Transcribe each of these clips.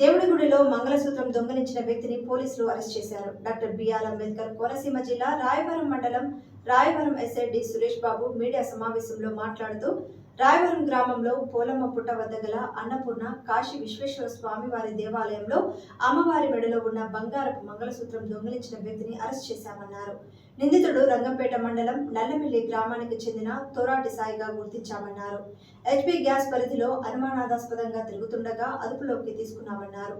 దేవుడిగుడిలో మంగళసూత్రం దొంగిలించిన వ్యక్తిని పోలీసులు అరెస్ట్ చేశారు. డాక్టర్ బిఆర్ అంబేద్కర్ కోనసీమ జిల్లా రాయవరం మండలం Rayavaram SI D Suresh Babu media సమావేశంలో మాట్లాడుతూ రాయవరం గ్రామంలో పోలమ్మ పుట్ట వద్ద గల అన్నపూర్ణ కాశీ విశ్వేశ్వర స్వామి వారి దేవాలయంలో అమ్మవారి మెడలో ఉన్న బంగారపు మంగళసూత్రం దొంగిలించిన వ్యక్తిని అరెస్ట్ చేశామన్నారు. నిందితుడు రంగంపేట మండలం నల్లమిల్లి గ్రామానికి చెందిన తోరాటి సాయిగా గుర్తించామన్నారు. హెచ్పి గ్యాస్ పరిధిలో అనుమానాస్పదంగా తిరుగుతుండగా అదుపులోకి తీసుకున్నామన్నారు.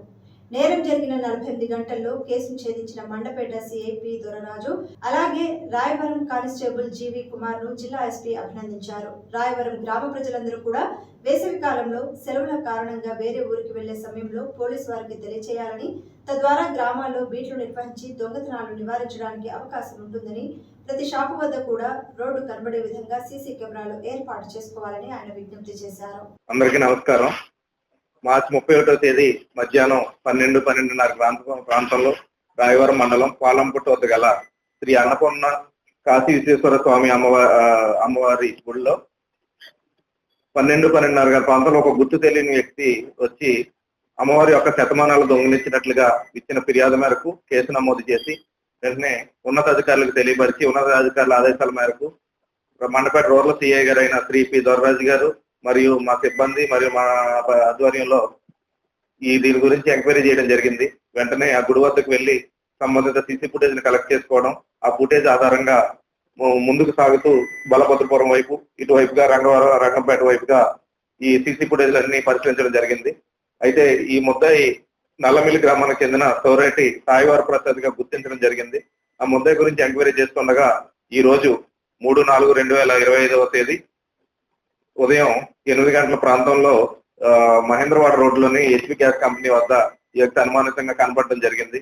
నేరం జరిగిన నలభై ఎనిమిది గంటల్లో కేసును ఛేదించిన మండపేట సిఐపి దొరరాజు అలాగే రాయవరం కానిస్టేబుల్ జీవి కుమార్ను జిల్లా ఎస్పీ అభినందించారు. రాయవరం గ్రామ ప్రజలందరూ కూడా వేసవి కాలంలో సెలవుల కారణంగా వేరే ఊరికి వెళ్ళే సమయంలో పోలీసు వారికి తెలియచేయాలని తద్వారా గ్రామాల్లో బీట్లు నిర్వహించి దొంగతనాలు నివారించడానికి అవకాశం ఉంటుందని ప్రతి షాపు వద్ద కూడా రోడ్డు కనబడే విధంగా సీసీ కెమెరాలు ఏర్పాటు చేసుకోవాలని ఆయన విజ్ఞప్తి చేశారు. అందరికీ నమస్కారం. మార్చి ముప్పై ఒకటో తేదీ మధ్యాహ్నం పన్నెండు పన్నెండున్నర ప్రాంతం ప్రాంతంలో రాయవరం మండలం పాలంపుట్టు వద్ద గల శ్రీ అన్నపూర్ణ కాశీ విశ్వేశ్వర స్వామి అమ్మవారి అమ్మవారి గుడిలో పన్నెండు పన్నెండున్నర ప్రాంతంలో ఒక గుర్తు తెలియని వ్యక్తి వచ్చి అమ్మవారి యొక్క శతమానాలు దొంగిలించినట్లుగా ఇచ్చిన ఫిర్యాదు మేరకు కేసు నమోదు చేసి వెంటనే ఉన్నతాధికారులకు తెలియపరిచి ఉన్నతాధికారుల ఆదేశాల మేరకు మండపేట రూరల్ సిఐ గారు అయిన శ్రీ పి దొరరాజు గారు మరియు మా సిబ్బంది మరియు మా ఆధ్వర్యంలో ఈ దీని గురించి ఎంక్వైరీ చేయడం జరిగింది. వెంటనే ఆ గుడి వద్దకు వెళ్ళి సంబంధిత సీసీ ఫుటేజ్ని కలెక్ట్ చేసుకోవడం ఆ ఫుటేజ్ ఆధారంగా ముందుకు సాగుతూ బలభద్రపురం వైపు ఇటువైపుగా రంగవరం రంగంపేట వైపుగా ఈ సీసీ ఫుటేజ్ అన్ని పరిశీలించడం జరిగింది. అయితే ఈ ముద్దాయి నల్లమిల్లి గ్రామానికి చెందిన సోరేటి సాయివార ప్రసాద్గా గుర్తించడం జరిగింది. ఆ ముద్దాయి గురించి ఎంక్వైరీ చేస్తుండగా ఈ రోజు మూడు నాలుగు రెండు వేల ఇరవై ఐదవ తేదీ ఉదయం ఎనిమిది గంటల ప్రాంతంలో ఆ, మహేంద్రవాడ రోడ్లోని హెచ్పి గ్యాస్ కంపెనీ వద్ద ఈ వ్యక్తి అనుమానితంగా కనపడడం జరిగింది.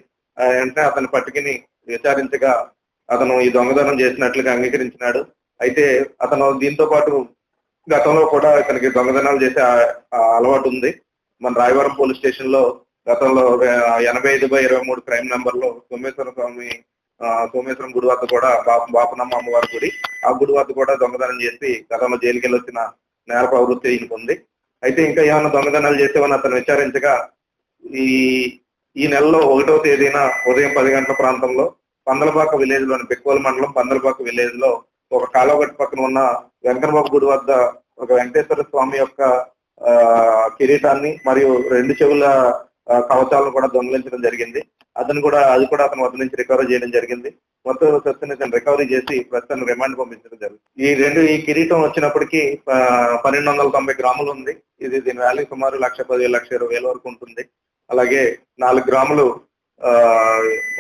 వెంటనే అతని పట్టుకుని విచారించగా అతను ఈ దొంగతనం చేసినట్లుగా అంగీకరించినాడు. అయితే అతను దీంతో పాటు గతంలో కూడా ఇతనికి దొంగతనాలు చేసే అలవాటు ఉంది. మన రాయవరం పోలీస్ స్టేషన్లో గతంలో ఎనభై ఐదు బై ఇరవై మూడు క్రైమ్ నెంబర్లో సోమేశ్వర స్వామి ఆ, సోమేశ్వరం గుడి వద్ద కూడా బాపనమ్మ అమ్మవారి గుడి. ఆ గుడి వద్ద కూడా దొంగతనం చేసి గతంలో జైలుకి వచ్చిన నేర ప్రవృత్తి ఈయనకు ఉంది అయితే ఇంకా ఏమైనా దొంగతనాలు చేసేవని అతను విచారించగా ఈ ఈ నెలలో ఒకటో తేదీన ఉదయం పది గంటల ప్రాంతంలో పందలపాక విలేజ్లోని బెక్కోల మండలం పందలపాక విలేజ్లో ఒక కాలువగట్టు పక్కన ఉన్న వెంకటబాబు గుడి వద్ద ఒక వెంకటేశ్వర స్వామి యొక్క ఆ, కిరీటాన్ని మరియు రెండు చెవుల కవచాలను కూడా దొంగిలించడం జరిగింది. అతను కూడా అది కూడా అతను వద్ద నుంచి రికవరీ చేయడం జరిగింది. మొత్తం సస్తిని ఇతను రికవరీ చేసి ప్రస్తుతం రిమాండ్ పంపించడం జరిగింది ఈ రెండు ఈ కిరీటం వచ్చినప్పటికీ పన్నెండు వందల తొంభై గ్రాములు ఉంది. ఇది దీని వాల్యూ సుమారు లక్ష పదివేలు లక్ష ఇరవై వేల వరకు ఉంటుంది. అలాగే నాలుగు గ్రాములు ఆ,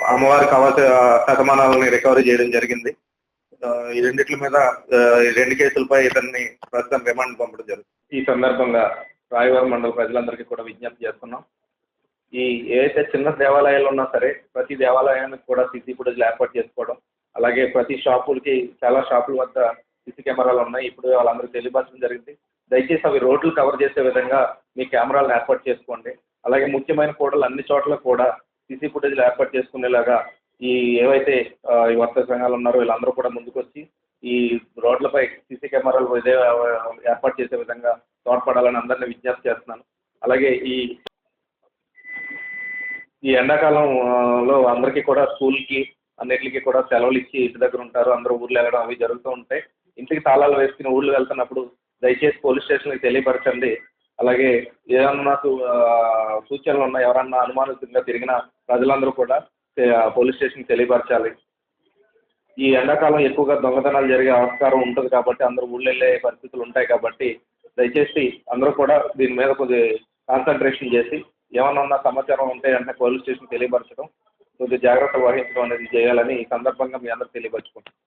అమ్మవారి కవచ శతమానాలని రికవరీ చేయడం జరిగింది. ఆ, ఈ రెండిట్ల మీద ఈ రెండు కేసులపై ఇతన్ని ప్రస్తుతం రిమాండ్ పంపడం జరుగుతుంది. ఈ సందర్భంగా రాయవరం మండల ప్రజలందరికీ కూడా విజ్ఞప్తి చేస్తున్నాం. ఈ ఏదైతే చిన్న దేవాలయాలు ఉన్నా సరే ప్రతి దేవాలయానికి కూడా సీసీ ఫుటేజ్లు ఏర్పాటు చేసుకోవడం అలాగే ప్రతి షాపులకి చాలా షాపుల వద్ద సీసీ కెమెరాలు ఉన్నాయి. ఇప్పుడు వాళ్ళందరికీ తెలియపరచడం జరిగింది. దయచేసి అవి రోడ్లు కవర్ చేసే విధంగా మీ కెమెరాలను ఏర్పాటు చేసుకోండి. అలాగే ముఖ్యమైన కూడలు అన్ని చోట్ల కూడా సీసీ ఫుటేజ్లు ఏర్పాటు చేసుకునేలాగా ఈ ఏవైతే ఈ వర్తక సంఘాలు ఉన్నారో వీళ్ళందరూ కూడా ముందుకొచ్చి ఈ రోడ్లపై సీసీ కెమెరాలు ఇదే ఏర్పాటు చేసే విధంగా తోడ్పడాలని అందరినీ విజ్ఞప్తి చేస్తున్నాను. అలాగే ఈ ఈ ఎండాకాలంలో అందరికీ కూడా స్కూల్కి అన్నిటికీ కూడా సెలవులు ఇచ్చి ఇంటి దగ్గర ఉంటారు అందరూ ఊర్లు వెళ్ళడం అవి జరుగుతూ ఉంటాయి. ఇంటికి తాళాలు వేసుకుని ఊర్లు వెళ్తున్నప్పుడు దయచేసి పోలీస్ స్టేషన్కి తెలియపరచండి. అలాగే ఏదన్నా సూ- సూచనలు ఉన్నా ఎవరన్నా అనుమానితంగా తిరిగిన ప్రజలందరూ కూడా పోలీస్ స్టేషన్కి తెలియపరచాలి. ఈ ఎండాకాలం ఎక్కువగా దొంగతనాలు జరిగే ఆస్కారం ఉంటుంది కాబట్టి అందరూ ఊళ్ళో వెళ్ళే పరిస్థితులు ఉంటాయి కాబట్టి దయచేసి అందరూ కూడా దీని మీద కొద్ది కాన్సన్ట్రేషన్ చేసి ఏమన్నా ఉన్న సమాచారం ఉంటే వెంటనే పోలీస్ స్టేషన్ తెలియపరచడం కొద్దిగా జాగ్రత్త వహించడం అనేది చేయాలని ఈ సందర్భంగా మీ అందరూ తెలియపరచుకుంటున్నాను.